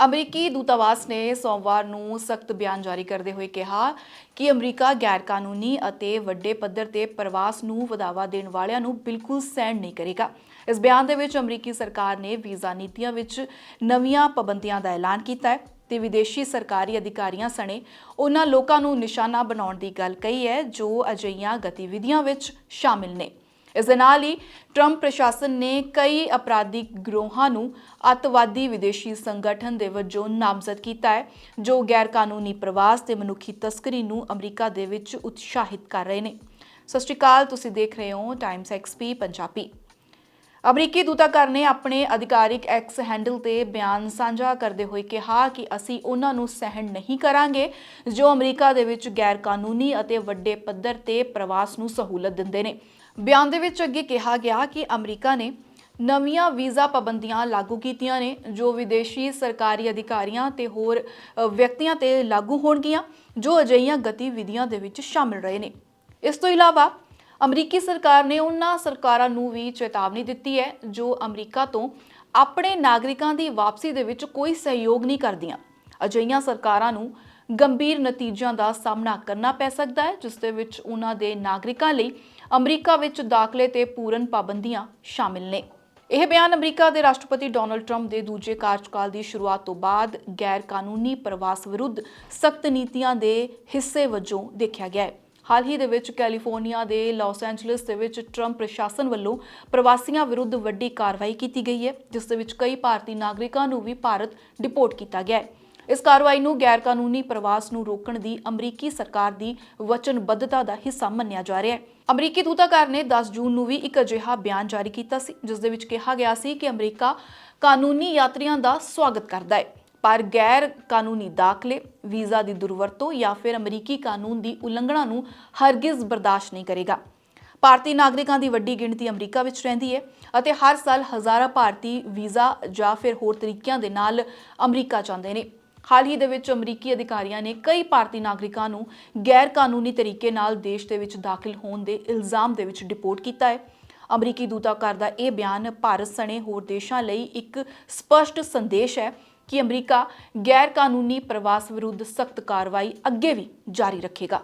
ਅਮਰੀਕੀ ਦੂਤਾਵਾਸ ਨੇ ਸੋਮਵਾਰ ਨੂੰ ਸਖਤ ਬਿਆਨ ਜਾਰੀ ਕਰਦੇ ਹੋਏ ਕਿਹਾ ਕਿ ਅਮਰੀਕਾ ਗੈਰ ਕਾਨੂੰਨੀ ਅਤੇ ਵੱਡੇ ਪੱਧਰ ਤੇ ਪ੍ਰਵਾਸ ਨੂੰ ਵਧਾਵਾ ਦੇਣ ਵਾਲਿਆਂ ਨੂੰ ਬਿਲਕੁਲ ਸਹਿਣ ਨਹੀਂ ਕਰੇਗਾ। ਇਸ ਬਿਆਨ ਦੇ ਵਿੱਚ ਅਮਰੀਕੀ ਸਰਕਾਰ ਨੇ ਵੀਜ਼ਾ ਨੀਤੀਆਂ ਵਿੱਚ ਨਵੀਆਂ ਪਾਬੰਦੀਆਂ ਦਾ ਐਲਾਨ ਕੀਤਾ ਹੈ ਤੇ ਵਿਦੇਸ਼ੀ ਸਰਕਾਰੀ ਅਧਿਕਾਰੀਆਂ ਸਣੇ ਉਹਨਾਂ ਲੋਕਾਂ ਨੂੰ ਨਿਸ਼ਾਨਾ ਬਣਾਉਣ ਦੀ ਗੱਲ ਕਹੀ ਹੈ, ਜੋ ਅਜਿਹੀਆਂ ਗਤੀਵਿਧੀਆਂ ਵਿੱਚ ਸ਼ਾਮਿਲ ਨੇ। ਇਸ ਦੇ ਨਾਲ ਹੀ ਟਰੰਪ ਪ੍ਰਸ਼ਾਸਨ ਨੇ ਕਈ ਅਪਰਾਧਿਕ ਗਰੋਹਾਂ ਨੂੰ ਅੱਤਵਾਦੀ ਵਿਦੇਸ਼ੀ ਸੰਗਠਨ ਦੇ ਵਜੋਂ ਨਾਮਜ਼ਦ ਕੀਤਾ ਹੈ, ਜੋ ਗੈਰ ਕਾਨੂੰਨੀ ਪ੍ਰਵਾਸ ਤੇ ਮਨੁੱਖੀ ਤਸਕਰੀ ਨੂੰ ਅਮਰੀਕਾ ਦੇ ਵਿੱਚ ਉਤਸ਼ਾਹਿਤ ਕਰ ਰਹੇ ਨੇ। ਸਤਿ ਸ਼੍ਰੀ ਅਕਾਲ, ਤੁਸੀਂ ਦੇਖ ਰਹੇ ਹੋ ਟਾਈਮਸ ਐਕਸਪੀ ਪੰਜਾਬੀ। ਅਮਰੀਕੀ ਦੂਤਾਘਰ ਨੇ ਆਪਣੇ ਅਧਿਕਾਰਿਕ ਐਕਸ ਹੈਂਡਲ ਤੇ ਬਿਆਨ ਸਾਂਝਾ ਕਰਦੇ ਹੋਏ ਕਿਹਾ ਕਿ ਅਸੀਂ ਉਹਨਾਂ ਨੂੰ ਸਹਿਣ ਨਹੀਂ ਕਰਾਂਗੇ, ਜੋ ਅਮਰੀਕਾ ਦੇ ਵਿੱਚ ਗੈਰ ਕਾਨੂੰਨੀ ਅਤੇ ਵੱਡੇ ਪੱਧਰ ਤੇ ਪ੍ਰਵਾਸ ਨੂੰ ਸਹੂਲਤ ਦਿੰਦੇ ਨੇ। ਬਿਆਨ ਦੇ ਵਿੱਚ ਅੱਗੇ ਕਿਹਾ ਗਿਆ ਕਿ ਅਮਰੀਕਾ ਨੇ ਨਵੀਆਂ ਵੀਜ਼ਾ ਪਾਬੰਦੀਆਂ ਲਾਗੂ ਕੀਤੀਆਂ ਨੇ, ਜੋ ਵਿਦੇਸ਼ੀ ਸਰਕਾਰੀ ਅਧਿਕਾਰੀਆਂ ਤੇ ਹੋਰ ਵਿਅਕਤੀਆਂ ਤੇ ਲਾਗੂ ਹੋਣਗੀਆਂ, ਜੋ ਅਜਿਹੀਆਂ ਗਤੀਵਿਧੀਆਂ ਦੇ ਵਿੱਚ ਸ਼ਾਮਲ ਰਹੇ ਨੇ। ਇਸ ਤੋਂ ਇਲਾਵਾ ਅਮਰੀਕੀ ਸਰਕਾਰ ਨੇ ਉਹਨਾਂ ਸਰਕਾਰਾਂ ਨੂੰ ਵੀ ਚੇਤਾਵਨੀ ਦਿੱਤੀ ਹੈ, ਜੋ ਅਮਰੀਕਾ ਤੋਂ ਆਪਣੇ ਨਾਗਰਿਕਾਂ ਦੀ ਵਾਪਸੀ ਦੇ ਵਿੱਚ ਕੋਈ ਸਹਿਯੋਗ ਨਹੀਂ ਕਰਦੀਆਂ। ਅਜਿਹੀਆਂ ਸਰਕਾਰਾਂ ਨੂੰ ਗੰਭੀਰ ਨਤੀਜਿਆਂ ਦਾ ਸਾਹਮਣਾ ਕਰਨਾ ਪੈ ਸਕਦਾ ਹੈ, ਜਿਸ ਦੇ ਵਿੱਚ ਉਹਨਾਂ ਦੇ ਨਾਗਰਿਕਾਂ ਲਈ ਅਮਰੀਕਾ ਵਿੱਚ ਦਾਖਲੇ ਤੇ ਪੂਰਨ ਪਾਬੰਦੀਆਂ ਸ਼ਾਮਿਲ ਨੇ। ਇਹ ਬਿਆਨ ਅਮਰੀਕਾ ਦੇ ਰਾਸ਼ਟਰਪਤੀ ਡੋਨਲਡ ਟਰੰਪ ਦੇ ਦੂਜੇ ਕਾਰਜਕਾਲ ਦੀ ਸ਼ੁਰੂਆਤ ਤੋਂ ਬਾਅਦ ਗੈਰ ਕਾਨੂੰਨੀ ਪ੍ਰਵਾਸ ਵਿਰੁੱਧ ਸਖਤ ਨੀਤੀਆਂ ਦੇ ਹਿੱਸੇ ਵਜੋਂ ਦੇਖਿਆ ਗਿਆ ਹੈ। ਹਾਲ ਹੀ ਦੇ ਵਿੱਚ ਕੈਲੀਫੋਰਨੀਆ ਦੇ ਲਾਸ ਐਂਜਲਸ ਦੇ ਵਿੱਚ ਟਰੰਪ ਪ੍ਰਸ਼ਾਸਨ ਵੱਲੋਂ ਪ੍ਰਵਾਸੀਆਂ ਵਿਰੁੱਧ ਵੱਡੀ ਕਾਰਵਾਈ ਕੀਤੀ ਗਈ ਹੈ, ਜਿਸ ਦੇ ਵਿੱਚ ਕਈ ਭਾਰਤੀ ਨਾਗਰਿਕਾਂ ਨੂੰ ਵੀ ਭਾਰਤ ਡਿਪੋਰਟ ਕੀਤਾ ਗਿਆ ਹੈ। ਇਸ ਕਾਰਵਾਈ ਨੂੰ ਗੈਰ ਕਾਨੂੰਨੀ ਪ੍ਰਵਾਸ ਨੂੰ ਰੋਕਣ ਦੀ ਅਮਰੀਕੀ ਸਰਕਾਰ ਦੀ ਵਚਨਬੱਧਤਾ ਦਾ ਹਿੱਸਾ ਮੰਨਿਆ ਜਾ ਰਿਹਾ ਹੈ। ਅਮਰੀਕੀ ਦੂਤਾਘਰ ਨੇ 10 ਜੂਨ ਨੂੰ ਵੀ ਇੱਕ ਅਜਿਹਾ ਬਿਆਨ ਜਾਰੀ ਕੀਤਾ ਸੀ, ਜਿਸ ਦੇ ਵਿੱਚ ਕਿਹਾ ਗਿਆ ਸੀ ਕਿ ਅਮਰੀਕਾ ਕਾਨੂੰਨੀ ਯਾਤਰੀਆਂ ਦਾ ਸਵਾਗਤ ਕਰਦਾ ਹੈ। ਪਰ ਗੈਰ ਕਾਨੂੰਨੀ ਦਾਖਲੇ, ਵੀਜ਼ਾ ਦੀ ਦੁਰਵਰਤੋਂ ਜਾਂ ਫਿਰ ਅਮਰੀਕੀ ਕਾਨੂੰਨ ਦੀ ਉਲੰਘਣਾ ਨੂੰ ਹਰਗਿਜ਼ ਬਰਦਾਸ਼ਤ ਨਹੀਂ ਕਰੇਗਾ। ਭਾਰਤੀ ਨਾਗਰਿਕਾਂ ਦੀ ਵੱਡੀ ਗਿਣਤੀ ਅਮਰੀਕਾ ਵਿੱਚ ਰਹਿੰਦੀ ਹੈ ਅਤੇ ਹਰ ਸਾਲ ਹਜ਼ਾਰਾਂ ਭਾਰਤੀ ਵੀਜ਼ਾ ਜਾਂ ਫਿਰ ਹੋਰ ਤਰੀਕਿਆਂ ਦੇ ਨਾਲ ਅਮਰੀਕਾ ਜਾਂਦੇ ਨੇ। ਹਾਲ ਹੀ ਦੇ ਵਿੱਚ ਅਮਰੀਕੀ ਅਧਿਕਾਰੀਆਂ ਨੇ ਕਈ ਭਾਰਤੀ ਨਾਗਰਿਕਾਂ ਨੂੰ ਗੈਰ ਕਾਨੂੰਨੀ ਤਰੀਕੇ ਨਾਲ ਦੇਸ਼ ਦੇ ਵਿੱਚ ਦਾਖਲ ਹੋਣ ਦੇ ਇਲਜ਼ਾਮ ਦੇ ਵਿੱਚ ਡਿਪੋਰਟ ਕੀਤਾ ਹੈ। ਅਮਰੀਕੀ ਦੂਤਾਘਰ ਦਾ ਇਹ ਬਿਆਨ ਭਾਰਤ ਸਣੇ ਹੋਰ ਦੇਸ਼ਾਂ ਲਈ ਇੱਕ ਸਪਸ਼ਟ ਸੰਦੇਸ਼ ਹੈ ਕਿ ਅਮਰੀਕਾ ਗੈਰ ਕਾਨੂੰਨੀ ਪ੍ਰਵਾਸ ਵਿਰੁੱਧ ਸਖਤ ਕਾਰਵਾਈ ਅੱਗੇ ਵੀ ਜਾਰੀ ਰੱਖੇਗਾ।